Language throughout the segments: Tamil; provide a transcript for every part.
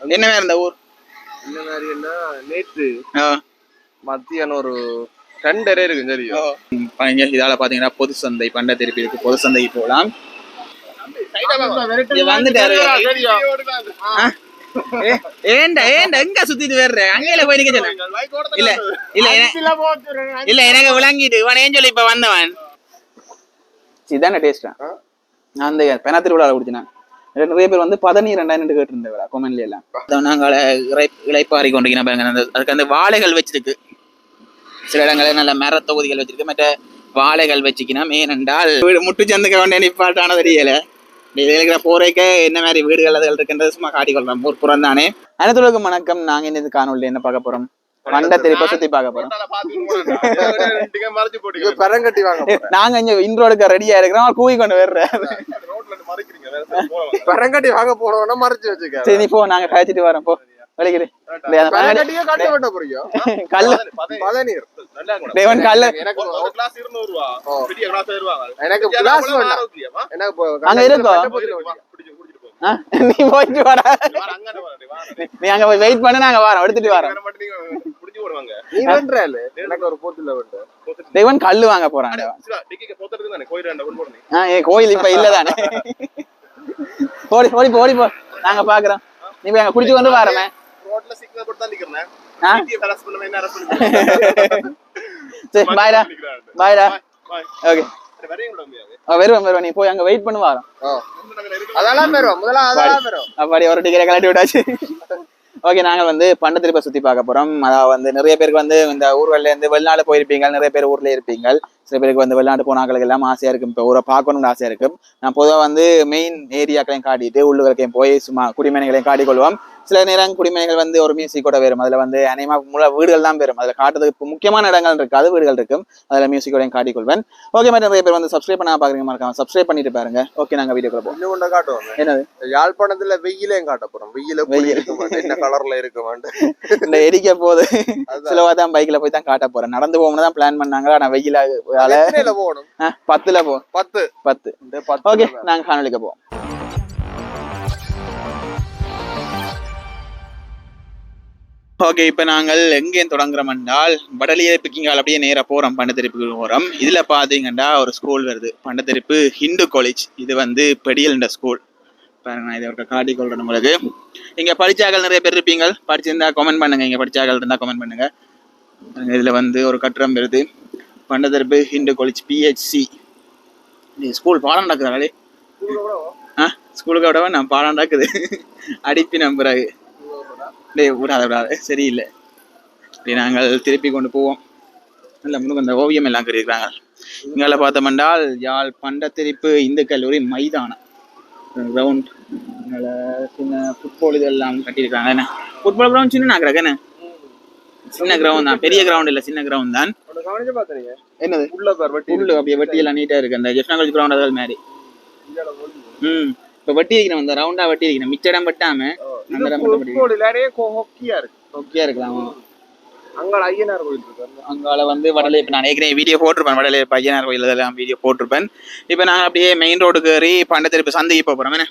என்ன மாதிரி இருந்த ஊர்? இந்த மாதிரின்னா நேற்று ஆ. மத்தியானம் ஒரு ரெண்டரை இருக்கு சரியா பதினஞ்சு இதால பாத்தீங்கன்னா பொது சந்தை பண்ட திருப்பி இருக்கு. பொது சந்தைக்கு போகலாம் வந்துட்டாரு. ஏ, ஏன்டா ஏன்டா எங்க சுத்திட்டு வர்ற? அங்கேயில போய் நிக்க இல்ல இல்ல இல்ல எனக்கு விளங்கிட்டு இவன் ஏன் சொல்லி இப்ப வந்தவன்? இதானே டேஸ்டா நான் அந்த பெனா திருவிழாவில் குடிச்சினேன் நிறைய பேர் வந்து பதனி ரெண்டாயிரம் கேட்டுருந்தவரா கொமெண்ட்ல எல்லாம். நாங்கள் இறை இழைப்பாரி கொண்டிருக்கணும் பாருங்க அந்த அதுக்கு அந்த வாழைகள் வச்சிருக்கு. சில இடங்களில் நல்ல மர தொகுதிகள் வச்சிருக்கு மற்ற வாழைகள் வச்சுக்கணும் ஏனென்றால் வீடு முட்டு சந்துக்க வேண்டிய நிப்பாட்டான தெரியல. இருக்கிற போரைக்க என்ன மாதிரி வீடுகள் அதுகள் இருக்குன்றது சும்மா காட்டிக்கொள்றோம் ஊர் புறம் தானே. அனைத்துலகம் வணக்கம். நாங்க இந்த காணொலியில் என்ன பார்க்க போறோம்? பண்ட திருப்ப சுத்தி பார்க்க போறோம். நாங்க இங்க இன்ட்ரோடுக்கு ரெடியா இருக்கிறோம். கூவி கொண்டு வர்றேன் பெரங்கட்டி வாங்க போனோம்னா மறைச்சு வச்சுக்க சரி நீ போ நாங்க கழிச்சிட்டு வரோம் போ? நீ போயிட்டு வார அங்க போய் வெயிட் பண்ணு நாங்க வரோம் எடுத்துட்டு வரோம். கல்லு வாங்க போறாங்க கோயில் இப்ப இல்லதானே ஓடி ஓடி போ, ஓடி போ. நாங்க பாக்குறோம். நீ போய் அங்க குடிச்சு கொண்டு வரமே ரோட்ல signal போட்டு தான் நிக்கிறேன். சரி பாய்டா. பாய்டா. ஓகே? வருவோம் வருவோம். நீ போய் அங்க வெயிட் பண்ணு வரோம். அதெல்லாம் முதல்ல அதெல்லாம் அப்படி ஒரு டிக்கெட் கலட்டி விட்டாச்சு. ஓகே நாங்கள் வந்து பண்ட திருப்ப சுத்தி பார்க்க போறோம். அதாவது வந்து நிறைய பேருக்கு வந்து இந்த ஊர்கள்லேருந்து வெளிநாடு போயிருப்பீங்க நிறைய பேர் ஊர்ல இருப்பீங்க சில பேருக்கு வந்து வெளிநாட்டு போனாக்களுக்கு எல்லாம் ஆசையா இருக்கும். இப்போ ஊரை பார்க்கணும்னு ஆசையாக இருக்கும். நான் பொதுவாக வந்து மெயின் ஏரியாக்களையும் காட்டிட்டு உள்ளுகளுக்கையும் போய் சும்மா குடிமனைகளையும் காட்டிக்கொள்வோம் சில நேரம் குடிமனைகள் வந்து ஒரு மியூசிக்கோட வரும் அதுல வந்து அநேகமா முழு வீடுகள் தான் வரும் அதுல காட்டுறதுக்கு முக்கியமான இடங்கள் இருக்காது வீடுகள் இருக்கும். அதுல மியூசிக்கோடையும் காட்டிக்கொள்வேன். ஓகே மாதிரி நிறைய பேர் வந்து சப்ஸ்கிரைப் பண்ணா பாக்குறீங்க மறக்காம சப்ஸ்கிரைப் பண்ணிட்டு பாருங்க. ஓகே நாங்க வீடியோக்குள்ள போவோம். இன்னும் ஒண்ணு காட்டுவாங்க என்னது? யாழ்ப்பாணத்துல வெயிலையும் காட்ட போறோம். வெயில வெயில். என்ன கலர்ல இருக்க மாட்டேன் இந்த எரிக்க போது. சிலவா தான் பைக்ல போய் தான் காட்ட போறேன். நடந்து போகணும்னு தான் பிளான் பண்ணாங்க. ஆனா வெயில எத்தனையில போகணும்? பத்துல போ பத்து. பத்து. ஓகே நாங்க காணொலிக்க போவோம். ஓகே இப்போ நாங்கள் எங்கே தொடங்குறோம் என்றால் வடலியே பிக்கிங்கால் அப்படியே நேராக போகிறோம் பண்டத்தெரிப்புக்கு போகிறோம் இதில் பார்த்தீங்கன்னா ஒரு ஸ்கூல் வருது. பண்டத்தெரிப்பு ஹிந்து காலேஜ் இது வந்து பெடியல்ன்ற ஸ்கூல் பாருங்க நான் இதை ஒரு காட்டி கொள்றேன் உங்களுக்கு. இங்கே படிச்சாக்கள் நிறைய பேர் இருப்பீங்க. படிச்சிருந்தா கமெண்ட் பண்ணுங்க. இங்கே படிச்சாக்கள் இருந்தால் கமெண்ட் பண்ணுங்க. பாருங்க, இதுல வந்து ஒரு கட்டிடம் வருது. Pandatherippu Hindu college PHC school பாடம் நடக்குறாங்களே ஆ ஸ்கூலுக்கு விடவா நான் பாடம் நடக்குது. அடிப்பி நம்புறாங்க டேய் விடாத விடாத சரியில்லை. இப்படி நாங்கள் திருப்பி கொண்டு போவோம். நல்ல முன்னுக்கு அந்த ஓவியம் எல்லாம் கட்டியிருக்கிறாங்க. இங்கால பார்த்தோம்னால் யாழ் பண்டத்திரிப்பு இந்து கல்லூரி மைதானம். கிரவுண்ட் சின்ன ஃபுட்பால் இதெல்லாம் கட்டியிருக்காங்க என்ன? ஃபுட்பால் கிரவுண்ட் சின்ன நாக்குறாங்க என்ன சின்ன கிரவுண்ட் தான். பெரிய கிரவுண்ட் இல்லை சின்ன கிரவுண்ட் தான். என்னது? உள்ள வட்டி புல்லு அப்படியே வெட்டி எல்லாம் நீட்டா இருக்கு. அந்த ஜெஃப்னா காலேஜ் கிரவுண்ட் அதல் மாதிரி ம். இப்போ வெட்டி இருக்கணும் அந்த ரவுண்டா வெட்டி இருக்கணும் மிச்ச இடம் வெட்டாம ஹாக்கியா இருக்கு. இருக்கலாம் ஐயனார் கோயில் இருக்கு அங்கால வந்து வடலை இப்போ நான் ஏற்கனவே வீடியோ போட்டிருப்பேன். வடலை பையனார் கோயில் இதெல்லாம் வீடியோ போட்டிருப்பேன். இப்போ நான் அப்படியே மெயின் ரோடுக்கு ஏறி பண்டத்திருப்பு சந்தைக்கு போக போகிறோம் என்ன?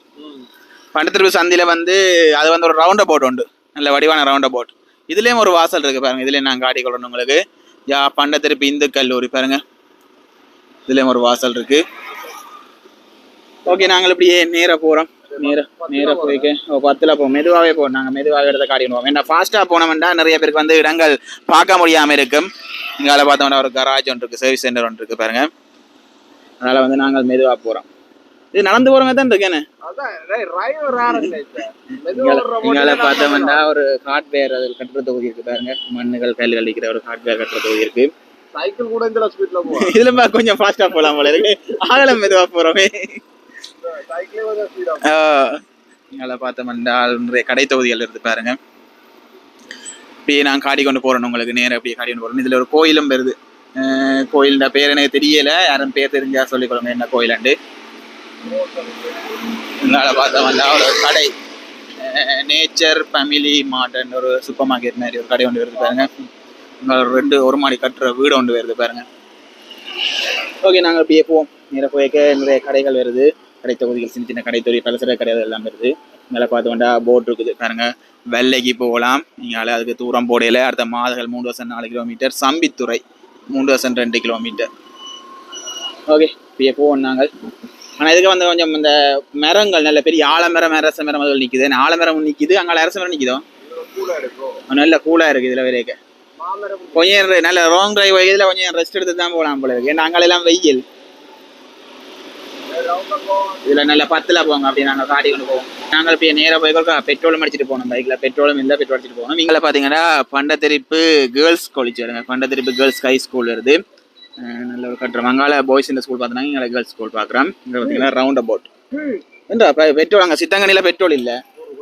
பண்டத்திருப்பு சந்தையில் வந்து அது வந்து ஒரு ரவுண்ட் போட் உண்டு. நல்ல வடிவான ரவுண்ட் போட் இதுலேயும் ஒரு வாசல் இருக்கு பாருங்க. இதுலேயும் நான் காட்டி கொள்ளணும் உங்களுக்கு. யா பண்டத்திருப்பு இந்து கல்லூரி பாருங்க. இதுலேயும் ஒரு வாசல் இருக்கு. ஓகே நாங்கள் இப்படியே நேராக போகிறோம் நேரா நேரா போய்க்க. பத்துல போ மெதுவாகவே போ. நாங்கள் மெதுவாக இடத்த காட்டிடுவோம் ஏன்னா ஃபாஸ்ட்டாக போனோம்னா நிறைய பேருக்கு வந்து இடங்கள் பார்க்க முடியாமல் இருக்கும் இங்கால பார்த்தோம்னா ஒரு கராஜ் ஒன்று இருக்குது சர்வீஸ் சென்டர் ஒன்று இருக்குது பாருங்க. அதனால் வந்து நாங்கள் மெதுவாக போகிறோம் இது நடந்து போகிற மாதிரி தான் இருக்கேன்னு. மெதுவா இங்கால பார்த்தோம்னா ஒரு ஹார்ட்வேர் அதில் கட்டுற தொகுதி இருக்குது பாருங்க. மண்ணுகள் கல் அடிக்கிற ஒரு ஹார்ட்வேர் கட்டுற தொகுதி இருக்கு. சைக்கிள் கூட இந்த ஸ்பீட்ல போவோம் இதுல கொஞ்சம் ஃபாஸ்ட்டாக போகலாம் போல இருக்கு. ஆகலம் மெதுவாக போகிறோமே சைக்கிளே பார்த்த ஸ்பீடா நிறைய கடை தொகுதிகள் இருந்து பாருங்க. அப்படியே நான் காடி கொண்டு போறேன் உங்களுக்கு நேரம் அப்படியே காடி கொண்டு போறேன். இதுல ஒரு கோயிலும் வருது. அஹ் பேர் எனக்கு தெரியல. யாரும் பேர் தெரிஞ்சா சொல்லிக்கொள்ளுங்க என்ன கோயிலாண்டு இங்கால பார்த்தோம்னா ஒரு கடை. நேச்சர் ஃபேமிலி மாட்டன் ஒரு சூப்பர் மார்க்கெட் மாதிரி ஒரு கடை ஒன்று வருது பாருங்க. ரெண்டு ஒரு மாடி கட்டுற வீடு ஒன்று வருது பாருங்க. ஓகே நாங்கள் அப்படியே போவோம். நேராக போய்க்க நிறைய கடைகள் வருது. கடை தொகுதிகள் சின்ன சின்ன கடை தொகுதி பலசர கடைகள் எல்லாம் வருது. நில பார்த்து கொண்டா போட் இருக்குது. பாருங்க வெள்ளைக்கு போகலாம். நீங்கள் அதுக்கு தூரம் போடையில் அடுத்த மாதங்கள் மூணு வருஷம் நாலு கிலோமீட்டர் சம்பித்துறை மூணு வருஷம் ரெண்டு கிலோமீட்டர் ஓகே இப்போ போவோம் நாங்கள். ஆனால் இதுக்கு வந்து கொஞ்சம் இந்த மரங்கள் நல்ல பெரிய ஆலமரம் அரச மரம் அதில் நிற்குது ஆலமரம் நிற்குது அங்கே அரச மரம் நிற்குதோ நல்ல கூலாக இருக்குது இதில் வரைக்க கொஞ்சம் நல்ல ராங் டிரைவ் இதில் கொஞ்சம் ரெஸ்ட் எடுத்து தான் போகலாம் போல இருக்கு. ஏன்னா அங்கெல்லாம் வெயில். இதில் நல்ல பத்தில் போங்க அப்படி நாங்கள் காட்டி கொண்டு போவோம். நாங்கள் இப்போ நேராக போய் பெட்ரோலும் அடிச்சிட்டு போனோம் பைக்கில் பெட்ரோலும் இல்லை பெட்ரோல் அடிச்சிட்டு போகணும். இங்கே பார்த்தீங்கன்னா பண்டத்தெரிப்பு கேர்ள்ஸ் காலேஜ் வருங்க. பண்டத்தெரிப்பு கேர்ள்ஸ் ஹை ஸ்கூல் வருது. நல்ல ஒரு கட்டுறோம் அங்கால பாய்ஸ் இந்த ஸ்கூல் பார்த்தோன்னா இங்கே கேர்ள்ஸ் ஸ்கூல் பார்க்குறோம். இங்கே பார்த்தீங்கன்னா ரவுண்ட் அபவுட் ஏண்டா இப்போ பெட்ரோல் அங்கே சித்தங்கனியில் பெட்ரோல் இல்லை.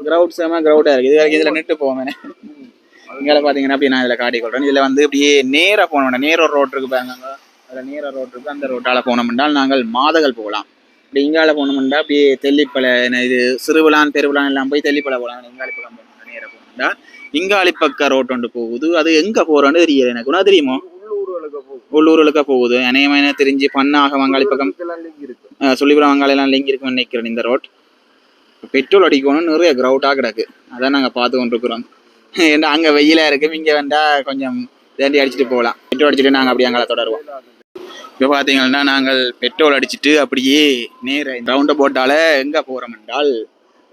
கிரவுட் செம கிரவுடாக இருக்குது இது வரைக்கும் இதில் நிட்டு போவேன் இங்கே பார்த்தீங்கன்னா அப்படி நான் இதில் காட்டி கொள்றேன். இதில் வந்து இப்படியே நேராக போனோம்னா நேர ரோட் இருக்கு பாருங்க. அங்க. அதில் நேர ரோட் இருக்கு. அந்த ரோட்டால் போனோம்னால் நாங்கள் மாதகள் போகலாம். இப்படி இங்கால போனோம்னா அப்படியே தெல்லிப்பலை இது சிறுவிழான் பெருவிழான் எல்லாம் போய் தெல்லிப்பலை போகலாம் இங்காலி பக்கம் போனோம்னா நேராக போனோம்னா இங்காலி பக்க ரோட் ஒன்று போகுது. அது எங்கே போகிறோன்னு தெரியல எனக்கு. உனக்கு தெரியுமோ? உள்ளூர்களுக்கு போகுது. அநேகமான தெரிஞ்சு பண்ணாக வங்காளி பக்கம் சொல்லிபுரம் வங்காளெல்லாம் லிங்க் இருக்குன்னு நினைக்கிறேன் இந்த ரோட் பெட்ரோல் அடிக்கணும் நிறைய கிரவுட்டாக கிடக்கு. அதான் நாங்கள் பார்த்து கொண்டிருக்கிறோம். ஏன்னா அங்கே வெயிலாக இருக்கு. இங்கே வந்தால் கொஞ்சம் தேண்டி அடிச்சுட்டு போகலாம். பெட்ரோல் அடிச்சுட்டு நாங்கள் அப்படியே அங்கே தொடருவோம். இப்போ பார்த்தீங்கன்னா நாங்கள் பெட்ரோல் அடிச்சுட்டு அப்படியே நேர ரவுண்ட போட்டால் எங்கே போகிறோம் என்றால்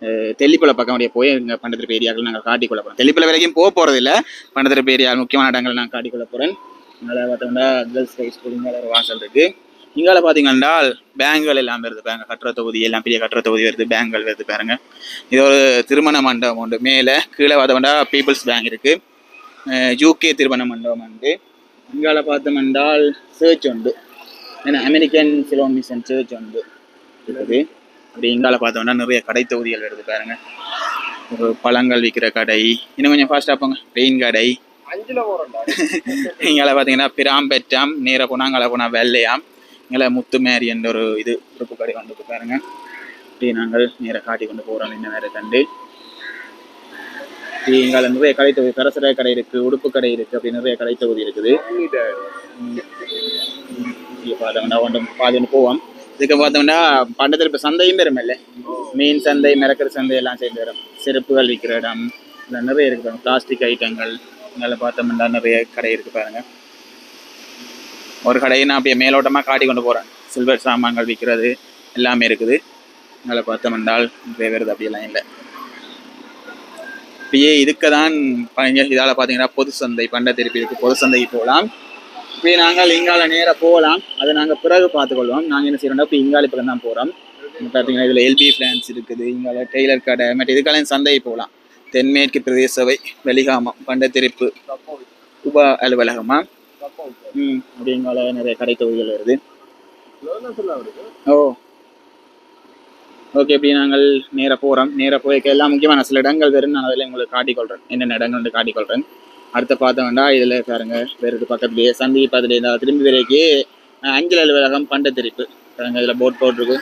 அஹ், தெல்லிப்பளை பக்கம் அப்படியே போய் எங்கள் பண்டத்திருப்பு ஏரியாக்கள் நாங்கள் காட்டிக்கொள்ள போகிறோம் தெல்லிப்பளை வரைக்கும் போக போகிறதில்ல பண்டத்திருப்பு ஏரியா முக்கியமான இடங்கள் நான் காட்டிக்கொள்ள போகிறேன் அதில் பார்த்தோம்னா கேர்ள்ஸ் ஹை ஸ்கூல் இங்கே ஒரு வாசல் இருக்குது இங்கால பார்த்தீங்கன்னா பேங்குகள் எல்லாம் வருது பேங்க் கட்டுற தொகுதி எல்லாம் பெரிய கட்டுற தொகுதி வருது. பேங்குகள் வருது பாருங்க. இது ஒரு திருமண மண்டபம் உண்டு. மேலே கீழே பார்த்தோம்னா பீப்புள்ஸ் பேங்க் இருக்குது யூகே திருமண மண்டபம் உண்டு. இங்கால பார்த்தோம்னால் சேர்ச் உண்டு. ஏன்னா அமெரிக்கன் சிலோன் மிஷன் சர்ச் உண்டு இருக்குது. அப்படி இங்கால பார்த்தோம்னா நிறைய கடை தொகுதிகள் வருது பாருங்க. ஒரு பழங்கள் விற்கிற கடை. இன்னும் கொஞ்சம் ஃபாஸ்ட்டாக போங்க. பெயின் கடை. இங்கால பார்த்தீங்கன்னா பிராம்பெட்டாம் நேராக போனால் அங்கே போனால் வெள்ளையாம். இங்கே முத்துமேரி என்ற ஒரு இது உறுப்பு கடை வந்து பாருங்க. இப்படி நாங்கள் நேராக காட்டி கொண்டு போகிறோம் இந்த நேரம் கண்டு. இங்கால நிறைய கடை தொகுதி கரசர கடை இருக்குது உடுப்பு கடை இருக்குது அப்படி நிறைய கடை தொகுதி இருக்குது பார்த்தோம்னா ஒன்று பாதி ஒன்று போவோம். இதுக்கு பார்த்தோம்னா பண்டத்தில் இப்போ சந்தையும் பெறும் இல்லை. மீன் சந்தை மிரக்கிற சந்தை எல்லாம் சேர்ந்து வரும். செருப்புகள் விற்கிற இடம் இல்லை நிறைய இருக்கு பாருங்க. பிளாஸ்டிக் ஐட்டங்கள் இதெல்லாம் பார்த்தோம்னா நிறைய கடை இருக்குது பாருங்கள் ஒரு கடையை நான் அப்படியே மேலோட்டமாக காட்டி கொண்டு போகிறேன் சில்வர் சாமான்கள் விற்கிறது எல்லாமே இருக்குது. இங்கே பார்த்தோம்னால் நிறைய அப்படியெல்லாம் இல்லை. இப்பயே இதுக்கு தான் இதால் பார்த்தீங்கன்னா பொது சந்தை பண்டை திருப்பி இருக்குது பொது சந்தைக்கு போகலாம் இப்படி நாங்கள் இங்கால நேராக போகலாம். அதை நாங்கள் பிறகு பார்த்துக்கொள்வோம். நாங்கள் என்ன செய்யறோம்னா இப்போ இங்கால பக்கம் தான் போகிறோம் பார்த்தீங்கன்னா இதில் எல்பி பிளான்ஸ் இருக்குது. இங்கால டெய்லர் கடை மற்ற இதுக்கெல்லாம் சந்தை போகலாம். தென்மேற்கு பிரதேச சபை வெளிகாமம் பண்டத்திருப்பு உப அலுவலகமா ம் அப்படிங்கால நிறைய கடை தொகுதிகள் வருது. ஓ. ஓகே இப்படி நாங்கள் நேராக போகிறோம் நேராக போய் எல்லாம் முக்கியமான சில இடங்கள் வரும் நான் அதில் உங்களுக்கு காட்டிக்கொள்கிறேன் என்னென்ன இடங்கள்னு காட்டிக்கொள்கிறேன் அடுத்து பார்த்தோம் வேண்டாம் இதில் பாருங்க வேறு பக்கத்துலேயே சந்தி பக்கத்துலேயே திரும்பி வரைக்கு அஞ்சல் அலுவலகம் பண்டத்திருப்பு பாருங்க இதில் போட் போட்டிருக்கு.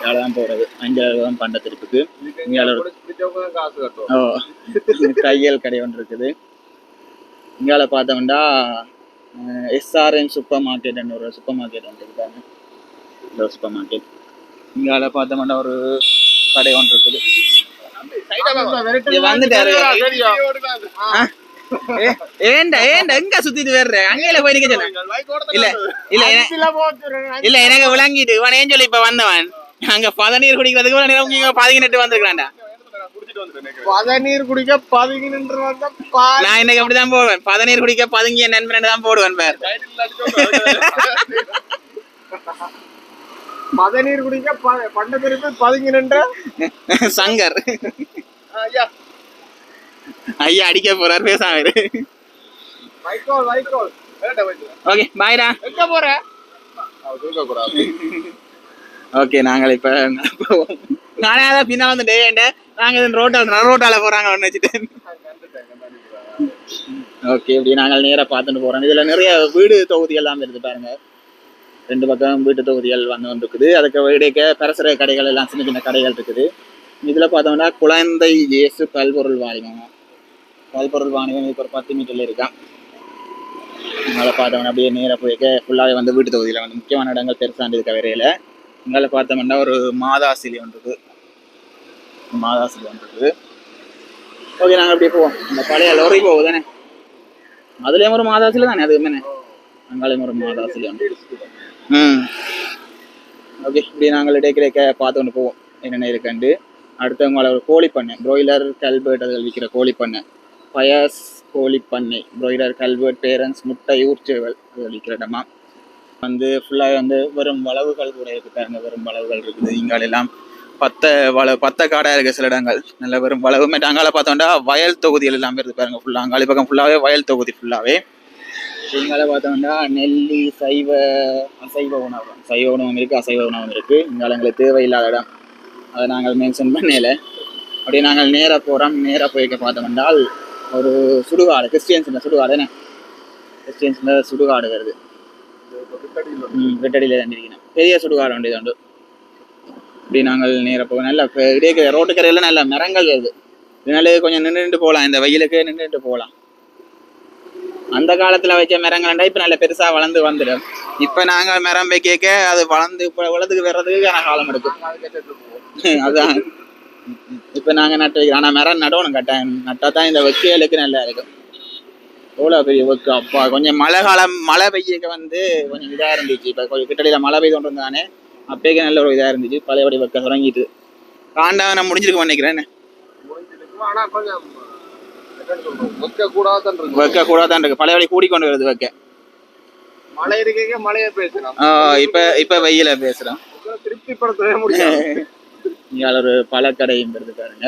இதால தான் போகிறது அஞ்சல் அலுவலகம் பண்டத்திருப்புக்கு இங்கே ஓ தையல் கடை ஒன்று இருக்குது. இங்கால பார்த்தோம்னா எஸ்ஆர்என் சூப்பர் மார்க்கெட்னு ஒரு சூப்பர் மார்க்கெட் ஒன்று இருக்காங்க இந்த சூப்பர் மார்க்கெட் இங்கால பார்த்தோம்னா ஒரு கடை ஒன்று இருக்குது. வந்துட்டாரு. ஆ? ஏ- ஏன்டா ஏன்டா எங்க சுத்திட்டு வர்ற? அங்கேயில போய் நிக்க இல்ல இல்ல இல்ல எனக்கு விளங்கிட்டு இவன் ஏன் சொல்லி இப்ப வந்தவன்? அங்க பதநீர் குடிக்கிறதுக்கு பதினெட்டு வந்திருக்கான்டா பதநீர் குடிக்க பதினெண்டு வந்தா பால் நான் இன்னைக்கு அப்படிதான் போடுவேன் பதநீர் குடிக்க பதுங்கிய நண்பன் தான் போடுவேன் பேர். பதநீர் குடிக்க பண்ட திருப்பி பதினெண்டு சங்கர். ஐயா ஐயா அடிக்க போறார் பேசாம இரு. வைக்கோல் வைக்கோல் ஓகே பாய்டா எங்க போற? ஓகே நாங்கள் இப்ப போவோம். நானே அதான் பின்னா வந்துட்டேன் ஏன்டா? நாங்க இந்த ரோட்டால நடு ரோட்டால போறாங்க ஒன்று வச்சுட்டேன் ஓகே இப்படி நாங்கள் நேரா பார்த்துட்டு போறோம். இதுல நிறைய வீடு தொகுதிகள் எல்லாம் இருக்குது பாருங்க. ரெண்டு பக்கம் வீட்டு தொகுதிகள் வந்து இருக்குது. அதுக்கு வீடுக்க பரசர கடைகள் எல்லாம் சின்ன சின்ன கடைகள் இருக்குது. இதுல பார்த்தோம்னா குழந்தை இயேசு பல்பொருள் வாணிகம் பல்பொருள் வாணிபம் இதுக்கு ஒரு பத்து மீட்டர்ல இருக்கான் அதனால பார்த்தவன் அப்படியே நேராக போய்க்க ஃபுல்லாகவே வந்து வீட்டு தொகுதியில் வந்து முக்கியமான இடங்கள் பெருசாண்டு இருக்க வரையில இங்கால பார்த்தோம்னா ஒரு மாதா சிலை ஒன்று மாதா மாதாசில் வந்துருக்கு ஓகே நாங்கள் அப்படியே போவோம். இந்த பழைய லோரி போகுது தானே அதுலேயும் ஒரு மாதா சிலை தானே? அது என்ன அங்காலையும் ஒரு மாதாசில் ம். ஓகே இப்படி நாங்கள் இடைக்கிடைக்க பார்த்து கொண்டு போவோம். என்னென்ன அடுத்து அடுத்தவங்கள ஒரு கோழி பண்ணை ப்ரோய்லர் கல்பர்ட் விற்கிற கோழி பண்ணை பயஸ் கோழி பண்ணை கல்வெட் பேரன்ஸ் முட்டை ஊர்ச்சிகள் அது அளிக்கிற இடமா? வந்து ஃபுல்லாக வந்து வெறும் வளவுகள் கூட இருக்குது பாருங்க வெறும் வளவுகள் இருக்குது. இங்காலெல்லாம் பத்த வள பத்த காடாக இருக்குது சில இடங்கள். நல்ல வெறும் வளவு அங்கால பார்த்தோம்னா வயல் தொகுதிகள் எல்லாமே இருக்குது பாருங்க ஃபுல்லாக அங்காளி பக்கம் ஃபுல்லாகவே வயல் தொகுதி ஃபுல்லாகவே இங்கால பார்த்தோம்னா நெல்லி சைவ அசைவ உணவு. சைவ உணவும் இருக்குது அசைவ உணவும் இருக்குது இங்கால எங்களுக்கு தேவையில்லாத இடம். அதை நாங்கள் மென்ஷன் பண்ணல. அப்படியே நாங்கள் நேராக போகிறோம் நேராக போய்க்க பார்த்தோம்னால் ஒரு சுடுகாடு கிறிஸ்டியன்ஸ்ல சுடுகாடு என்ன? கிறிஸ்டியன்ஸில் சுடுகாடு வருது. வெட்டடியில் தண்டிருக்கணும் பெரிய சுடுகாடு வண்டி உண்டு. இப்படி நாங்கள் நேர போக நல்ல இடையே ரோட்டுக்கரையில் நல்ல மரங்கள் வருது. இதனால கொஞ்சம் நின்றுட்டு போகலாம். இந்த வெயிலுக்கு நின்றுட்டு போகலாம். அந்த காலத்துல வைக்க மரங்கள்டா இப்போ நல்ல பெருசா வளர்ந்து வந்துடும். இப்ப நாங்க மரம் வைக்க அது வளர்ந்து இப்ப வளர்ந்துக்கு வர்றதுக்கு காலம் எடுக்கும் அதான். இப்ப நாங்க நட்டு வைக்கிறோம். ஆனா மரம் நடணும் கட்டாயம் நட்டா தான் இந்த வெக்கைகளுக்கு நல்லா இருக்கும். எவ்வளோ பெரிய வெக்கு. அப்பா கொஞ்சம் மழை காலம் மழை பெய்யக்க வந்து கொஞ்சம் இதா இருந்துச்சு. இப்ப கொஞ்சம் கிட்டடியில மழை பெய்து கொண்டு இருந்தானே அப்பயே நல்ல ஒரு இதா இருந்துச்சு. பழையபடி வெக்க தொடங்கிட்டு. காண்டாவனம் முடிஞ்சிருக்க நினைக்கிறேன். வைக்க கூடாதான் இருக்கு வெக்க கூட தான் இருக்கு. பழையபடி கூடிக்கொண்டு வருது வெக்க. மழை இருக்கே மழையை பேசலாம் ஆஹ் இப்ப இப்ப வெயில பேசுறோம். திருப்திப்படுத்தவே முடியாது. இங்கால ஒரு பழக்கடையும் இருக்கு பாருங்க.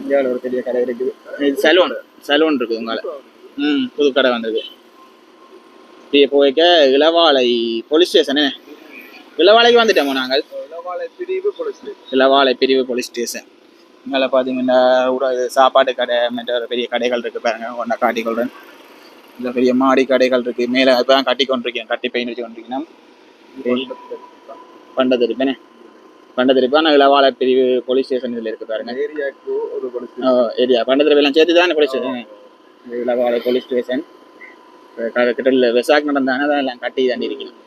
இந்தியாவில் ஒரு பெரிய கடை இருக்குது இது சலூன் சலூன் இருக்குது உங்களால. ம் புது கடை வந்தது இப்படியே போய்க்க இளவாலை போலீஸ் ஸ்டேஷனு இளவாலைக்கு வந்துட்டோமோ நாங்கள்? இளவாலை பிரிவு கொடுத்து இளவாலை பிரிவு போலீஸ் ஸ்டேஷன் இங்கே பார்த்தீங்கன்னா ஒரு சாப்பாட்டு கடை மற்ற ஒரு பெரிய கடைகள் இருக்குது பாருங்க ஒன்றா காட்டிக்கொள்றேன் இல்லை பெரிய மாடி கடைகள் இருக்குது மேலே இப்போ தான் கட்டி கொண்டிருக்கேன் கட்டி பெயிண்ட் வச்சு கொண்டிருக்கேன். பண்டதிருப்பேனே பண்டதிருப்பு ஆனால் இளவாலை பிரிவு போலீஸ் ஸ்டேஷன் இதில் இருக்குது பாருங்க. ஏரியா பண்டதிருப்பெல்லாம் சேர்த்து தான் police station Ilavalai police station கிட்ட விசாக் நடந்தானே அதான் எல்லாம் கட்டி தாண்டி இருக்கணும்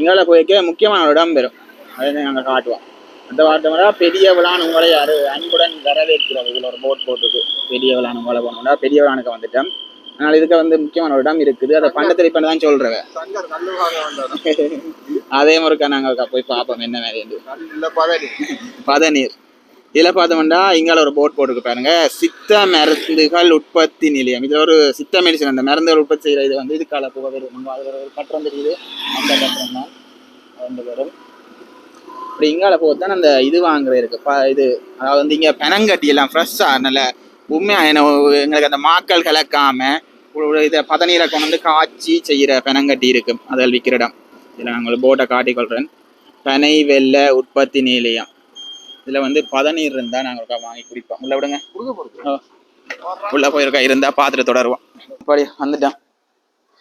இங்கால போய்க்க முக்கியமான இடம் பெறும் அதை நாங்கள் காட்டுவோம். அந்த வார்த்தை பெரிய விழான் உங்களை யாரு அன்புடன் வரவேற்கிறது இதில் ஒரு போட் போட்டுருக்கு. பெரிய விழான் உங்களை போனோம்னா பெரிய விழானுக்கு வந்துட்டோம். அதனால இதுக்கு வந்து முக்கியமான ஒரு இடம் இருக்குது. அதை பண்ண தான் சொல்றவ. அதே முறைக்கா நாங்கள் போய் பார்ப்போம் என்ன மாதிரி பதநீர். இதில் பார்த்தோம்னா இங்கால ஒரு போட் போட்டுருக்கு பாருங்க. சித்த மருந்துகள் உற்பத்தி நிலையம். இது ஒரு சித்த மெடிசன் அந்த மருந்துகள் உற்பத்தி செய்கிற இது வந்து இதுக்கால புகை வரும் அது ஒரு கட்டுறம் தெரியுது. அந்த கட்டுறம் தான். ரெண்டு பேரும். இப்படி இங்கால போது தான் அந்த இது வாங்குறது இருக்கு இது அதாவது வந்து இங்கே பெனங்கட்டி எல்லாம் ஃப்ரெஷ்ஷாக நல்ல உண்மையாக என்ன எங்களுக்கு அந்த மாக்கள் கலக்காம இதை பதநீரை கொண்டு வந்து காய்ச்சி செய்கிற பெனங்கட்டி இருக்கு அதில் விற்கிற இடம். இதில் நான் உங்களுக்கு போட்டை காட்டிக்கொள்கிறேன் பனை வெள்ள உற்பத்தி நிலையம். இதில் வந்து பதநீர் இருந்தால் நாங்கள் வாங்கி குடிப்போம். உள்ள விடுங்க. உள்ள போயிருக்கா இருந்தா பார்த்துட்டு தொடருவோம். படி வந்துட்டான்.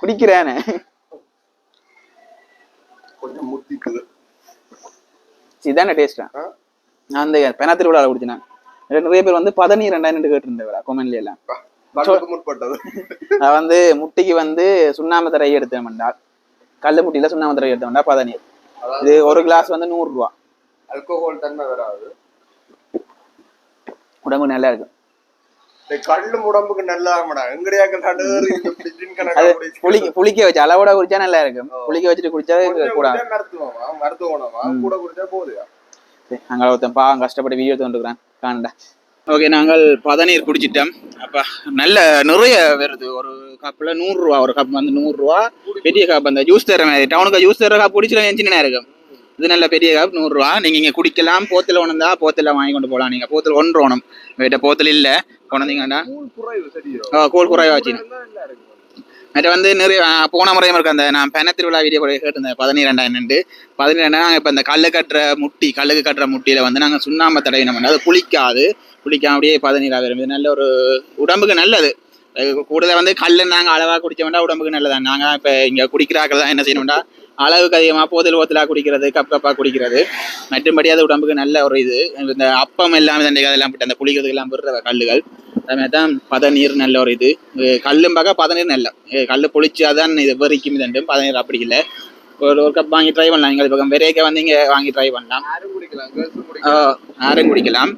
குடிக்கிறேனே. கொஞ்சம் முத்திக்குது. இதானே டேஸ்டா அந்த பெனா திருவிழாவில் குடிச்சினேன் நிறைய பேர் வந்து பதநீர் ரெண்டாயிரம் கேட்டுருந்தேன் கொமெண்ட்ல எல்லாம் நான் வந்து முட்டிக்கு வந்து சுண்ணாம்பு தரை எடுத்தேன் மண்டால் கல் முட்டியில சுண்ணாம்பு தரை எடுத்தேன் மண்டா பதநீர். இது ஒரு கிளாஸ் வந்து நூறு ரூபா அல்கோஹால் தன்மை வராது உடம்பு நல்லா இருக்கும். கல்லு உடம்புக்கு நல்லா புளிக்க புளிக்க வச்சு அளவோட குடிச்சா நல்லா இருக்கும். புளிக்க வச்சுட்டு குடிச்சா கூட மருத்துவமா மருத்துவ கூட குடிச்சா போதுயா? நாங்கள் ஒருத்தன் பாவம் கஷ்டப்பட்டு வீடியோ தோண்டுக்கிறேன் காணடா ஓகே நாங்கள் பதநீர் குடிச்சிட்டோம். அப்பா நல்ல நிறைய வருது. ஒரு கப்பில் நூறுரூவா ஒரு கப் வந்து நூறுரூவா. பெரிய கப் அந்த ஜூஸ் தர மாதிரி. டவுனுக்கு ஜூஸ் தர கப் குடிச்சிட சின்ன இருக்கும். இது நல்ல பெரிய கப் நூறுரூவா. நீங்கள் இங்கே குடிக்கலாம். போத்தில் ஒன்றுந்தா போத்தில் வாங்கி கொண்டு போகலாம் நீங்கள் போத்தில் ஒன்று ஓணும் வீட்டை போத்தில் இல்லை. கொண்டீங்கன்னா கூழ் குறைவு வச்சு மற்ற வந்து நிறைய போன முறையும் இருக்க. அந்த நான் பென திருவிழா வீடியோ கூட கேட்டிருந்தேன். பதினிரெண்டாயிரண்டு பதினிரெண்டா நாங்கள் இப்போ இந்த கல்லு கட்டுற முட்டி கல்லுக்கு கட்டுற முட்டியில் வந்து நாங்கள் சுண்ணாம்பு தடவினம். பண்ணி அது குளிக்காது. குளிக்காம அப்படியே பதினேழாக வரும் இது நல்ல ஒரு உடம்புக்கு நல்லது. கூடுதல் வந்து கல் நாங்கள் அளவாக குடித்தோம்னா உடம்புக்கு நல்லதான் நாங்கள் இப்போ இங்கே குடிக்கிறாக்கள் தான். என்ன செய்யணும்டா? அளவுக்கு அதிகமாக போதில் ஓத்தலாக குடிக்கிறது கப் கப்பாக குடிக்கிறது. மற்றும்படி அது உடம்புக்கு நல்ல ஒரு இது. இந்த அப்பம் எல்லாம் இந்த அதெல்லாம் போட்டு அந்த குளிக்கிறதுக்கு எல்லாம் விடுற கல்லுகள். அதுமாதிரி தான் பதநீர் நல்ல ஒரு இது. கல்லும் பார்க்க பதநீர் நல்ல. கல் பொழிச்சாதான் இது வெறிக்கும் இதுண்டு பதநீர் அப்படி இல்லை. ஒரு ஒரு கப் வாங்கி ட்ரை பண்ணலாம். எங்களுக்கு பக்கம் வெரைக்க வந்து இங்கே வாங்கி ட்ரை பண்ணலாம். யாரும் குடிக்கலாம்.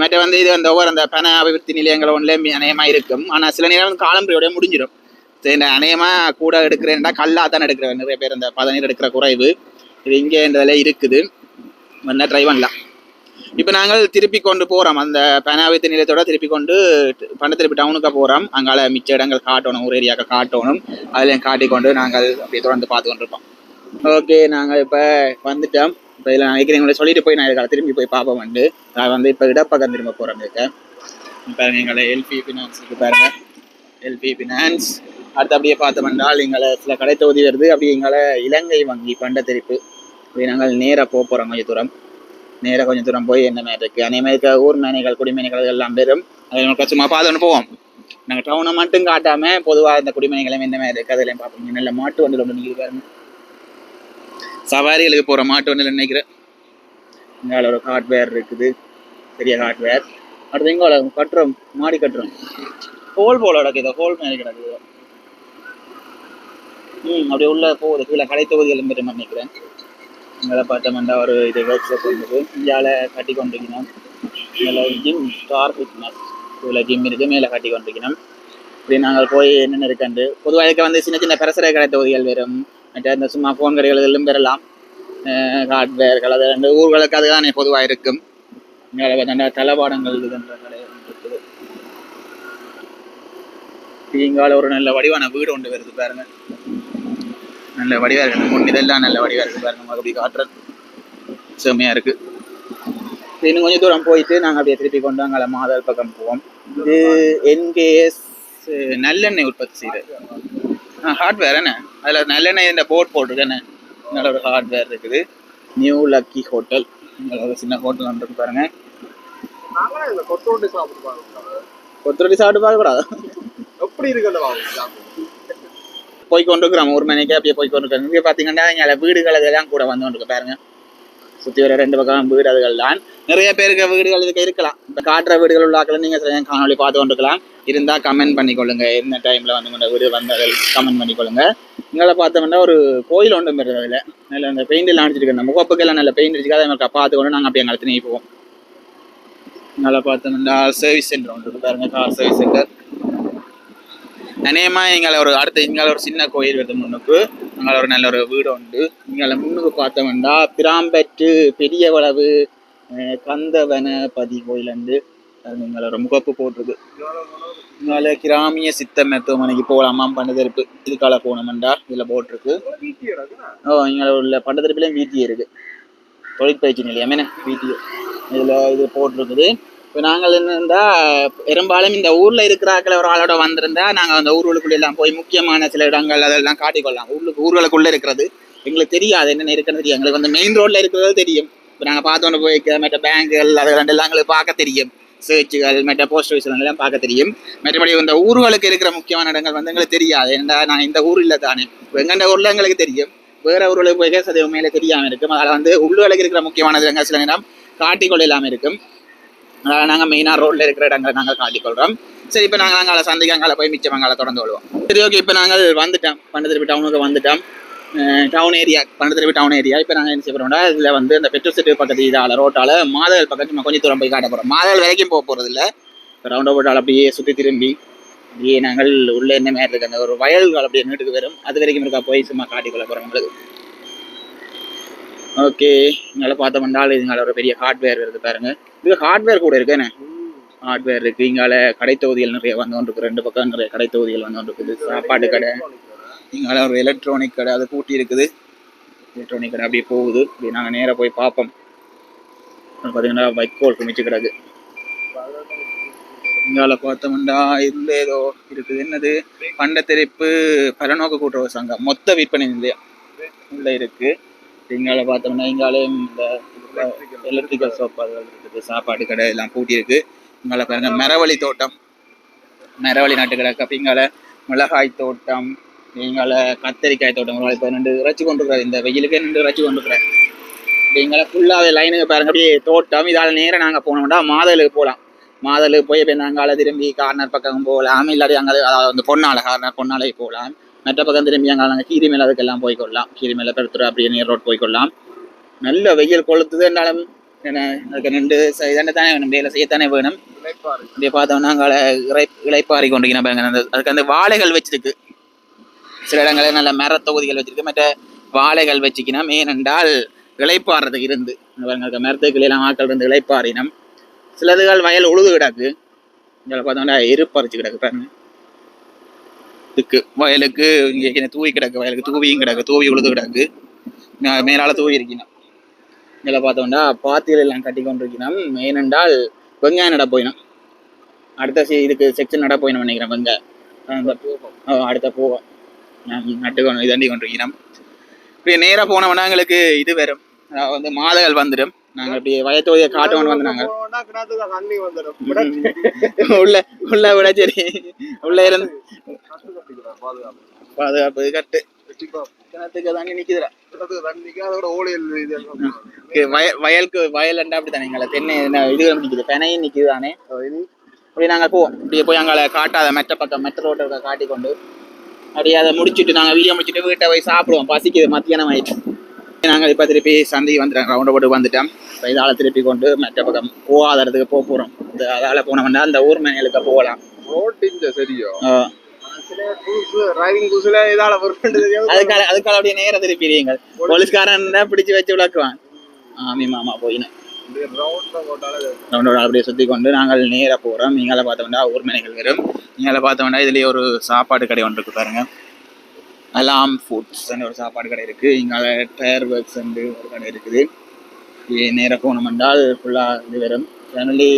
மற்ற வந்து இது வந்து ஒவ்வொரு அந்த பண அபிவிருத்தி நிலையங்கள் ஒன்றில் அநேகமாக இருக்கும். ஆனால் சில நேரம் வந்து காலம்பரியோட முடிஞ்சிடும். அநேகமாக கூட எடுக்கிறேன்டா கல்லாக தான் எடுக்கிறேன் நிறைய பேர் இந்த பதநீர் எடுக்கிற குறைவு. இது இங்கேன்றதில் இருக்குது. வந்தால் ட்ரை பண்ணலாம். இப்போ நாங்கள் திருப்பி கொண்டு போகிறோம் அந்த பெனாவித்த நிலையத்தோட திருப்பி கொண்டு பண்டத்திருப்பி டவுனுக்கு போகிறோம் அங்கால மிச்ச இடங்கள் காட்டணும் ஒரு ஏரியாவுக்கு காட்டணும். அதில் காட்டி கொண்டு நாங்கள் அப்படியே தொடர்ந்து பார்த்து கொண்டிருப்போம். ஓகே நாங்கள் இப்போ வந்துட்டோம். இப்போ இதில் நினைக்கிறேன் உங்களை சொல்லிட்டு போய் நான் இதுக்காக திரும்பி போய் பார்ப்போம் வந்து. நான் வந்து இப்போ இடப்பக்கம் திரும்ப போகிறோம் இருக்கேன் பாருங்கள் எங்களை எல்பி ஃபினான்ஸுக்கு பாருங்கள் எல்பி ஃபினான்ஸ் அடுத்து அப்படியே பார்த்தோம்னால் எங்களை சில கடை தொகுதி வருது. அப்படி எங்களை இலங்கை வங்கி பண்ட அப்படி நாங்கள் நேராக போக போகிறோம் கொஞ்சம் தூரம். நேராக கொஞ்சம் தூரம் போய் என்ன மாதிரி இருக்குது அதே மாதிரி இருக்க ஊர் மேனைகள் குடிமேனைகள் எல்லாம் பெரும் அதை நம்ம சும்மா பார்த்துன்னு போவோம். நாங்கள் டவுனை மட்டும் காட்டாமல் பொதுவாக இந்த குடிமனைகளும் என்ன மாதிரி இருக்குது அதெல்லாம் பார்ப்போம். நல்ல மாட்டு வண்டியில் ஒன்று நிற்கிது பாருங்க. சவாரிகளுக்கு போகிற மாட்டு வண்டியில் நினைக்கிறேன் இங்கே ஒரு ஹார்ட்வேர் இருக்குது. பெரிய ஹார்ட்வேர் அடுத்து எங்கே கட்டுறோம். மாடி கட்டுறோம். ஹோல் போல கிடக்குது ஹோல் மாதிரி கிடக்குது ம் அப்படியே உள்ள போகுது கீழே கடை தொகுதிகள் பெரிய நினைக்கிறேன். இங்கே பார்த்தோம்னா ஒரு இது ஒர்க் ஷாப் இருந்தது இந்தியாவில் கட்டி கொண்டிருக்கணும் இதில் ஜிம் ஸ்டார் ஃபிட்னஸ் இதில் ஜிம் இருக்குது மேலே கட்டி கொண்டிருக்கணும் இப்படி நாங்கள் போய் என்னென்ன இருக்குண்டு பொதுவாக இருக்க வந்து சின்ன சின்ன பிரசர கடை தொகுதிகள் வரும். மற்ற இந்த சும்மா ஃபோன் கடைகள் எல்லாம் பெறலாம். ஹார்ட்வேர்கள் அது ரெண்டு ஊர்களுக்கு அதுதானே பொதுவாக இருக்கும். இங்கே பார்த்தா தளபாடங்கள் இதுன்ற கடை இருக்குது. இங்கால ஒரு நல்ல வடிவான வீடு ஒன்று வருது பாருங்கள் நல்ல வடிவா இருக்கு இந்த முன் இதெல்லாம் நல்ல வடிவா இருக்கு பாருங்க மறுபடியும் காட்டுறது செம்மையா இருக்கு. இது இன்னும் கொஞ்சம் தூரம் போயிட்டு நாங்கள் அப்படியே திருப்பி கொண்டு அங்கே மாதல் பக்கம் போவோம். இது என்கேஎஸ் நல்லெண்ணெய் உற்பத்தி செய்யுது. ஹார்ட்வேர் என்ன? அதில் நல்லெண்ணெய் இந்த போர்ட் போட்டிருக்கேன்னு நல்ல ஒரு ஹார்ட்வேர் இருக்குது. நியூ லக்கி ஹோட்டல் ஒரு சின்ன ஹோட்டல் இருக்கு பாருங்க. கொத்தோட்டு சாப்பிடுவாங்க கொத்தரொட்டி சாப்பிட்டு பார்க்கக்கூடாது. எப்படி இருக்குன்னு போய்கொண்டிருக்கிறோம் ஒரு மணிக்கு அப்படியே போய் இங்கே பார்த்தீங்கன்னா இங்கே வீடுகள் இதெல்லாம் கூட வந்து கொண்டு பாருங்க. சுற்றி வர ரெண்டு பக்கம் வீடு அதுகள் தான். நிறைய பேருக்கு வீடுகள் இதுக்கு இருக்கலாம். இப்போ காட்டுற வீடுகள் உள்ளாக்கள் நீங்கள் சில காணொலி பார்த்து கொண்டிருக்கலாம் இருந்தால் கமெண்ட் பண்ணிக்கொள்ளுங்க. எந்த டைமில் வந்து உங்களோட வீடு வந்ததை கமெண்ட் பண்ணிக்கொள்ளுங்க. இங்கே பார்த்தோம்னா ஒரு கோயில் ஒன்றும் இருக்குது அதில். நல்ல அந்த பெயிண்ட் எல்லாம் அடிச்சிருக்கு அந்த முகப்புக்கெல்லாம் நல்ல பெயிண்ட் அடிச்சுக்க அதே மாதிரி பார்த்து கொண்டு நாங்கள் அப்படியே அங்கே நீ போவோம். நல்லா பார்த்தோம்னா சர்வீஸ் சென்டர் ஒன்று இருக்கு பாருங்க. கார் சர்வீஸ் சென்டர் அநேகமாக எங்களை ஒரு அடுத்த இங்கால ஒரு சின்ன கோயில் வருது முன்னுக்கு. எங்களை ஒரு நல்ல ஒரு வீடு உண்டு. எங்களை முன்னுக்கு பார்த்தோம்னா பிராம்பற்று பெரிய வளவு கந்தவன பதி கோயில் வந்து எங்களை ஒரு முகப்பு போட்டிருக்கு. இங்கால கிராமிய சித்த மருத்துவமனைக்கு போகலாமா பண்டதெருப்பு. இதுக்கால போகணுமெண்டா இதில் போட்டிருக்கு. ஓ இங்கே உள்ள பண்டதெருப்புலேயும் வீட்டி இருக்குது தொழிற்பயிற்சி நிலையம் என்ன? வீட்டி இதில் இது போட்டிருக்குது. இப்போ நாங்கள் என்னென்னா பெரும்பாலும் இந்த ஊரில் இருக்கிறாக்கள் ஒரு ஆளோட வந்திருந்தா நாங்கள் அந்த ஊர்களுக்குள்ளே எல்லாம் போய் முக்கியமான சில இடங்கள் அதெல்லாம் காட்டிக்கொள்ளலாம். ஊருக்கு ஊர்களுக்குள்ளே இருக்கிறது. எங்களுக்கு தெரியாது என்னென்ன இருக்குன்னு தெரியும். எங்களுக்கு வந்து மெயின் ரோட்டில் இருக்கிறது தெரியும். இப்போ நாங்கள் பார்த்தோன்னு போய் மற்ற பேங்குகள் அது ரெண்டெல்லாம் எங்களுக்கு பார்க்க தெரியும். சர்ச்சுகள் மற்ற போஸ்ட் ஆஃபீஸ் எல்லாம் பார்க்க தெரியும். மற்றபடி இந்த ஊர்களுக்கு இருக்கிற முக்கியமான இடங்கள் வந்து எங்களுக்கு தெரியாது. ஏன்னா நான் இந்த ஊர் இல்லை தானே. இப்போ எங்கண்ட ஊரில் எங்களுக்கு தெரியும். வேற ஊர்களுக்கு போய் அது உண்மையில தெரியாமல் இருக்கும். அதில் வந்து உள்ளுகளுக்கு இருக்கிற முக்கியமான இடங்கள் சில நேரம் காட்டிக்கொள்ள இல்லாமல் இருக்கும். நாங்கள் மெயினாக ரோட்டில் இருக்கிற இடங்களை நாங்கள் காட்டிக்கொள்கிறோம் சரி இப்போ நாங்கள் அங்கால சந்தைக்கு அங்கால போய் மிச்சம் அங்கால தொடர்ந்து விடுவோம் சரி ஓகே இப்போ நாங்கள் வந்துட்டோம். பண்டத்திருப்பி டவுனுக்கு வந்துட்டோம். Town area Pandatherippu town area இப்போ நாங்கள் என்ன செய்ய போகிறோம்னா இதில் வந்து இந்த பெட்ரோல் செட்டு பக்கத்து இதால் ரோட்டால் மாதவல் பக்கத்து நம்ம கொஞ்சம் தூரம் போய் காட்ட போகிறோம் மாதவல் வரைக்கும் போக போகிறது இல்லை. ரவுண்ட் அபவுட்டால் அப்படியே சுற்றி திரும்பி அப்படியே நாங்கள் உள்ளே என்ன மாதிரி இருக்கு அந்த ஒரு வயல்கள் அப்படியே நீட்டுக்கு வரும். அது வரைக்கும் இருக்கா போய் சும்மா காட்டிக்கொள்ள போகிறோம் உங்களுக்கு. ஓகே இங்கே வந்தால் இதுங்கால ஒரு பெரிய ஹார்ட்வேர் வருது பாருங்க. இது ஹார்ட்வேர் கூட இருக்கு என்ன? ஹார்ட்வேர் இருக்கு. இங்கால கடை தொகுதிகள் நிறைய வந்து ரெண்டு பக்கம் நிறைய கடை தொகுதிகள் வந்து சாப்பாடு கடை. இங்கால ஒரு எலக்ட்ரானிக் கடை அது கூட்டி இருக்குது. எலக்ட்ரானிக் கடை அப்படியே போகுது. இப்படி நாங்கள் நேராக போய் பார்ப்போம். பார்த்தீங்கன்னா வைக்கோல் குமிச்சு கிடக்கு. இங்கால பார்த்தோம்டா இதுல ஏதோ இருக்குது. என்னது? பண்டத்தெரிப்பு பலநோக்க கூட்டுறவு சங்கம். மொத்த விற்பனை நிலையம் உள்ள இருக்குது இங்கால பார்த்தோம்னா இங்காலையும் இந்த எலக்ட்ரிக்கல் ஷாப் இருக்குது. சாப்பாடு கடை எல்லாம் பூட்டி இருக்கு இங்கால பாருங்க மரவழி தோட்டம். மரவழி நாட்டு கடை அப்போ மிளகாய் தோட்டம் இங்கால கத்தரிக்காய் தோட்டம். ஒரு இப்போ ரெண்டு இறைச்சி கொண்டு இந்த வெயிலுக்கே ரெண்டு இறைச்சி கொண்டு இங்கால ஃபுல்லாகவே லைனுக்கு பாருங்க அப்படியே தோட்டம். இதால் நேரம் நாங்கள் போனோம்னா மாதலுக்கு போகலாம் மாதலுக்கு போய் இப்போ நாங்கள் திரும்பி கார்னர் பக்கம் போகலாம் இல்லாட்டி அங்கே அதாவது வந்து பொன்னாலை கார்னர் பொன்னாலை போகலாம் மற்ற பக்கம் திரும்பி அங்கே நாங்கள் கீரி மேலே அதுக்கெல்லாம் போய்க்கொள்ளலாம் கீரிமேல மேலே அப்படியே நேர் ரோட் போய்க்கொள்ளலாம் நல்ல வெயில் கொளுத்துது என்னாலும் என்ன அதுக்கு ரெண்டு தானே வேணும். வேலை செய்யத்தானே வேணும். இளைப்பாறு இப்படி பார்த்தோம்னா அங்கே இறை இழைப்பாரி பாருங்க. அந்த அதுக்கு அந்த வாழைகள் வச்சிருக்கு. சில இடங்களில் நல்ல மர தொகுதிகள் வச்சிருக்கு. மற்ற வாழைகள் வச்சுக்கணும் ஏனென்றால் இளைப்பாறதுக்கு இருந்து. பாருங்க அதுக்கு மரத்துக்கு எல்லாம் ஆட்கள் இருந்து இழைப்பாறினம். சிலதுகள் வயல் உழுது கிடக்கு. இதில் பார்த்தோம்னா எருப்பறிச்சு கிடக்கு பாருங்க. இதுக்கு வயலுக்கு இங்கே தூவி கிடக்கு வயலுக்கு தூவியும் கிடக்கு தூவி உழுது கிடக்கு. மேலால தூவி இருக்கணும் இதில் பார்த்தோம்னா பாத்தியில் எல்லாம் கட்டி கொண்டிருக்கணும் ஏனென்றால் வெங்காயம் நட போயிடும். அடுத்த சி இதுக்கு செக்ஷன் நட போயிடும் நினைக்கிறேன் வெங்காயம் அடுத்த போவோம் நட்டு இதண்டி கொண்டிருக்கிறோம் இப்படி நேராக போனோம்னா எங்களுக்கு இது வரும். வந்து மாதங்கள் வந்துடும். நாங்கள் இப்படி வயத்தொகையை காட்டவன் வந்து வந்துடும் உள்ள உள்ள விட சரி. உள்ள இருந்து பாதுகாப்பு. கட்டு. கிணத்துக்கு தண்ணி வயலுக்கு வயல் அண்டா அப்படி தானே எங்களை? தென்னை இது நிற்குது பெனையும் நிற்குது தானே? அப்படி நாங்கள் போவோம். அப்படியே போய் அங்கே காட்டாத மெட்ட பக்கம் மெட்ட ரோட்டை காட்டி கொண்டு அப்படியே அதை முடிச்சுட்டு நாங்கள் வீடியோ முடிச்சுட்டு வீட்டை போய் சாப்பிடுவோம். பசிக்குது மத்தியானம் ஆயிடுச்சு நாங்கள் இப்போ திருப்பி சந்தி வந்துட்டோம். ரவுண்ட் போட்டு வந்துட்டோம். இப்போ இதால் திருப்பி கொண்டு மெட்ட பக்கம் போகாத இடத்துக்கு போக போகிறோம் இந்த அதால் போனோம்னா அந்த ஊர் மேனுக்கு போகலாம். ரோட் இங்க சரியா? அதுக்காக அதுக்காக அப்படியே நேரம் திருப்பிடுவீங்க போலீஸ்காரன் தான் பிடிச்சு வச்சு விளக்குவான்? ஆமி மாமா போயின்னு ரவுண்டோட அப்படியே சுற்றி கொண்டு நாங்கள் நேராக போகிறோம் நீங்கள பார்த்தோம்னா ஊர் மேனைகள் வரும். நீங்கள பார்த்தோம்னா இதுலேயே ஒரு சாப்பாடு கடை ஒன்று இருக்கு பாருங்க. அலாம் ஃபுட்ஸ் ஒரு சாப்பாடு கடை இருக்குது இங்கால டயர் ஒர்க்ஸ் ஒரு கடை இருக்குது. இது நேராக போனோம் என்றால் ஃபுல்லாக இது வரும். ஃபேமிலி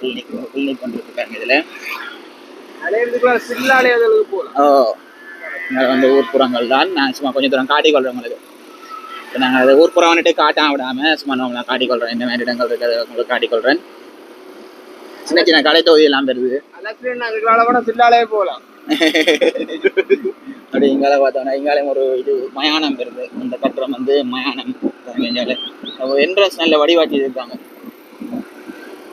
கிளினிக் கிளினிக் கொண்டு இருக்காங்க இதில். ஓ இங்கே வந்து ஊர்ப்புறங்கள் தான். நான் சும்மா கொஞ்சம் தூரம் காட்டிக்கொள்கிறேன் உங்களுக்கு. இப்போ நாங்கள் அதை ஊர்ப்புறம் வந்துட்டு காட்டாம விடாமல் சும்மா நான் காட்டிக்கொள்கிறேன் இந்த மாதிரி இடங்கள் இருக்கிறத உங்களுக்கு காட்டிக்கொள்கிறேன் சின்ன சின்ன கடை தொகுதி எல்லாம் வருது. சில்லாலே போகலாம். அப்படி இங்கால பார்த்தோம்னா இங்காலையும் ஒரு இது மயானம் வருது இந்த கட்டுறம் வந்து மயானம் இங்கால என்ட்ரன்ஸ் நல்ல வடிவாட்டி இருக்காங்க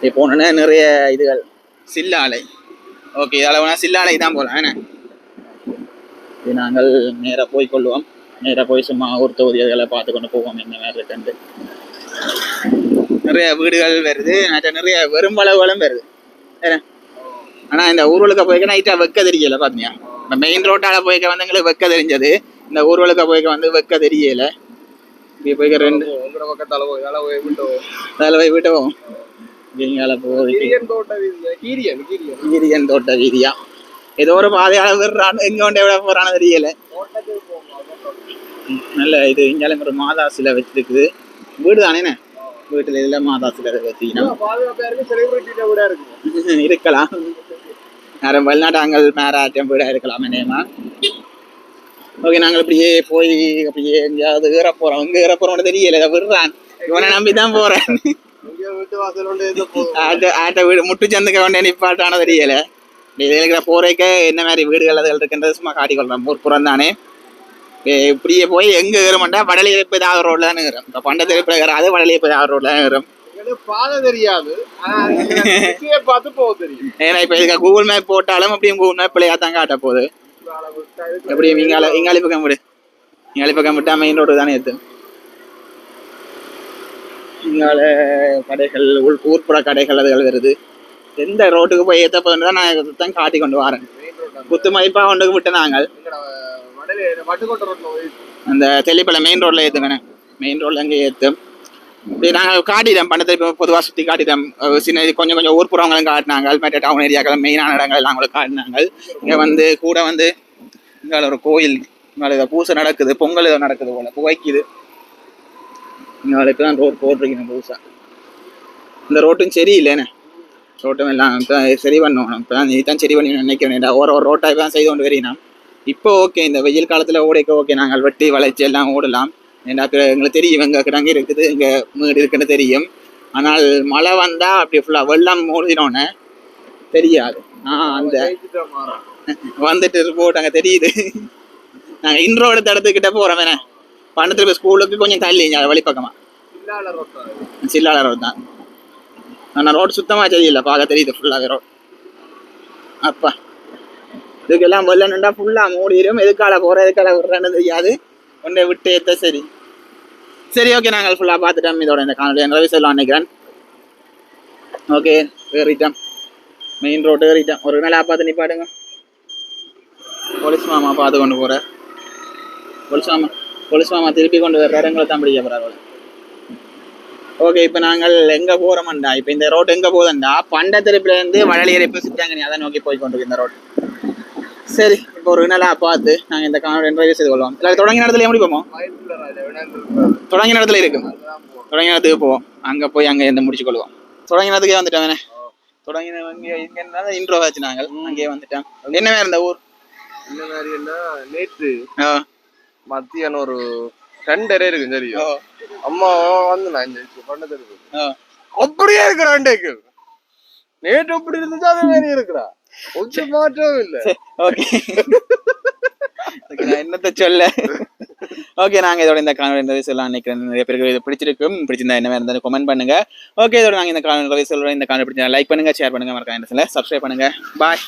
இப்போ போனோன்னா நிறைய இதுகள். சில்லாலை. ஓகே இதால் வேணா சில்லாலை தான் போகலாம் என்ன? இது நாங்கள் நேராக போய் கொள்வோம். நேராக போய் சும்மா ஊர் தொகுதிகளை பார்த்து கொண்டு போவோம் என்ன வேறு இருக்குன்ட்டு. நிறைய வீடுகள் வருது. நிறைய வெறும்பளவுகளும் வருது. என்ன? ஆனால் இந்த ஊர்வலுக்கு போய்க்க நைட்டாக வெக்க தெரியல பார்த்தீங்க இந்த மெயின் ரோட்டால போய்க்க வந்து எங்களுக்கு வெக்க தெரிஞ்சது. இந்த ஊர்வலுக்கு போய்க்க வந்து வெக்க தெரியல. இப்படி போய்க்க ரெண்டு உங்களோட பக்கத்தால போய் இதால போய் விட்டோம் இங்கால போய் கீரியன் தோட்ட வீதியா? ஏதோ ஒரு பாதையால விடுறான்னு எங்க கொண்டு எவ்வளோ போறான்னு தெரியல. நல்ல இது இங்காலும் ஒரு மாதா சிலை வச்சிருக்குது. வீடு தானேண்ணே வீட்டுல இதுல மாதா சிலை வச்சுக்கணும் இருக்கலாம். நேரம் வெளிநாட்டாங்கள் மேராட்டம் வீடா இருக்கலாம் நேமா ஓகே நாங்கள் இப்படியே போய் அப்படியே எங்கேயாவது ஏற போறோம். எங்க ஏற போறோம்னு தெரியல இதை விடுறான். இவனை நம்பி தான் போதும் ஆட்ட ஆட்ட வீடு முட்டு சந்துக்க வேண்டிய நிப்பாட்டான தெரியல. இதில் இருக்கிற போரைக்க என்ன மாதிரி வீடுகள் அதுகள் இருக்குன்றது சும்மா காட்டிக்கொள்றேன் ஊர் புறம் தானே இப்படியே போய் எங்க ஏறுமாட்டா வடலி இப்போ ஏதாவது ரோட்ல தான் இருக்கிறோம் இப்போ பண்ட திருப்பில் ஏறாது வடலி இப்போ ஏதாவது ரோட்ல தான் இருக்கிறோம் பாதை தெரியாது. ஆனா திசையை பார்த்து போக தெரியும். ஏன்னா இப்போ இதுக்கு கூகுள் மேப் போட்டாலும் அப்படியும் கூகுள் மேப் பிள்ளையா தான் காட்ட போகுது. இதால விட்டா இதுக்கு எப்படி இங்கால இங்காலி பக்கம் விடு இங்காலி பக்கம் விட்டா மெயின் ரோடு தானே எத்து இங்கால கடைகள் உள் ஊர்ப்புற கடைகள் அதுகள் வருது. எந்த ரோட்டுக்கு போய் ஏற்ற போதுன்னு தான் நான் தான் காட்டி கொண்டு வரேன். குத்து மதிப்பாக கொண்டு விட்டு நாங்கள். அந்த தெளிப்பலை மெயின் ரோட்ல ஏற்றுங்கண்ணே மெயின் ரோட்ல அங்கே ஏற்றும் நாங்கள் காட்டிட்டோம் பண்டத்தை இப்போ பொதுவாக சுற்றி காட்டிட்டோம். சின்ன கொஞ்சம் கொஞ்சம் ஊர் புறவங்களும் காட்டினாங்க. மற்ற டவுன் ஏரியாக்கள் மெயினான இடங்கள் எல்லாம் கூட காட்டினாங்க. இங்கே வந்து கூட வந்து இங்கே ஒரு கோயில் இங்கே இதை பூசை நடக்குது பொங்கல் இதை நடக்குது போல புகைக்குது. இங்கே இப்போ தான் ரோட் போட்டிருக்கணும் புதுசாக இந்த ரோட்டும் சரியில்லைண்ணே. ரோட்டும் எல்லாம் இப்போ சரி பண்ணணும் இப்போ தான் இதுதான் சரி பண்ணி நினைக்கிறேன். ஒரு ஒரு ரோட்டாக இப்போ தான் செய்து கொண்டு வரீங்கன்னா இப்போ ஓகே இந்த வெயில் காலத்தில் ஓடைக்க ஓகே நாங்கள் வெட்டி வளைச்சி எல்லாம் ஓடலாம். எனக்கு எங்களுக்கு தெரியும் எங்க கிடங்கு இருக்குது இங்கே வீடு இருக்குன்னு தெரியும். ஆனால் மழை வந்தால் அப்படி ஃபுல்லாக வெள்ளம் மூடினோன்னே தெரியாது. நான் அந்த வந்துட்டு ரிப்போர்ட் தெரியுது. நாங்கள் இன்ட்ரோ எடுத்த இடத்துக்கிட்ட போகிறோம் வேணே. பணத்தில் போய் ஸ்கூலுக்கு கொஞ்சம் தள்ளி வழிப்பக்கமாக இல்லாத சில்லாள ரோடு தான். ஆனால் ரோடு சுத்தமாக தெரியல பார்க்க தெரியுது ஃபுல்லாக ரோடு அப்பா. இதுக்கெல்லாம் வெள்ளணுண்டா ஃபுல்லா மூடிடும் எதுக்கால போகிறேன் எதுக்கால விடுறேன்னு தெரியாது. உன்னை விட்டு ஏற்ற சரி? சரி ஓகே நாங்கள் ஃபுல்லா பார்த்துட்டோம். இதோட இந்த காணொலி ரவி சொல்லலாம் நினைக்கிறேன். ஓகே ஏறிட்டோம். மெயின் ரோடு ஏறிட்டோம். ஒரு நாள் பார்த்து நிப்பாடுங்க போலீஸ் மாமா பார்த்து கொண்டு போற. போலீஸ் மாமா போலீஸ் மாமா திருப்பி கொண்டு வர்றாரு எங்களை தான் பிடிக்க போறாரு. ஓகே இப்போ நாங்கள் எங்க போறோம்டா? இப்போ இந்த ரோட் எங்க போகுதுண்டா? பண்ட திருப்பிலேருந்து இருந்து வடலியரை இப்போ சுத்தாங்க அதை நோக்கி போய் கொண்டு இந்த ரோட் சரி இப்போ ஒரு நாளா பார்த்து நாங்கள் இந்த காணொலி என்ட்ரைவ் செய்து கொள்வோம். இல்லை தொடங்கின இடத்துல எப்படி போவோம்? தொடங்கின இடத்துல இருக்கு. அதுதான் போகும் தொடங்கின இடத்துக்கு போவோம். அங்க போய் அங்க இருந்து முடிச்சு கொள்வோம். தொடங்கின இடத்துக்கே வந்துட்டோம் தொடங்கின இங்க இன்ட்ரோ ஆச்சு நாங்கள் அங்கேயே வந்துட்டோம். என்ன இருந்த ஊர்? இந்த மாதிரின்னா நேற்று. மத்தியானம் ஒரு ரெண்டரை இருக்கு சரி. அம்மா வந்து நான் இந்த பண்ணது இருக்கு. அப்படியே இருக்கிற நேற்று எப்படி இருந்துச்சு அதே மாதிரி இருக்கிறா. கொஞ்சம் மாற்றமும் இல்ல ஓகே நான் என்னத்த சொல்ல? ஓகே நாங்க இதோட இந்த காணொலி இந்த சொல்லலாம் நினைக்கிறேன். நிறைய பேருக்கு இது பிடிச்சிருக்கும். பிடிச்சிருந்தா என்ன இருந்தாலும் கமெண்ட் பண்ணுங்க. ஓகே இதோட நாங்க இந்த காணொலி சொல்றோம் இந்த காணொலி பிடிச்சா லைக் பண்ணுங்க ஷேர் பண்ணுங்க. மறக்காம சப்ஸ்கிரைப் பண்ணுங்க. பாய்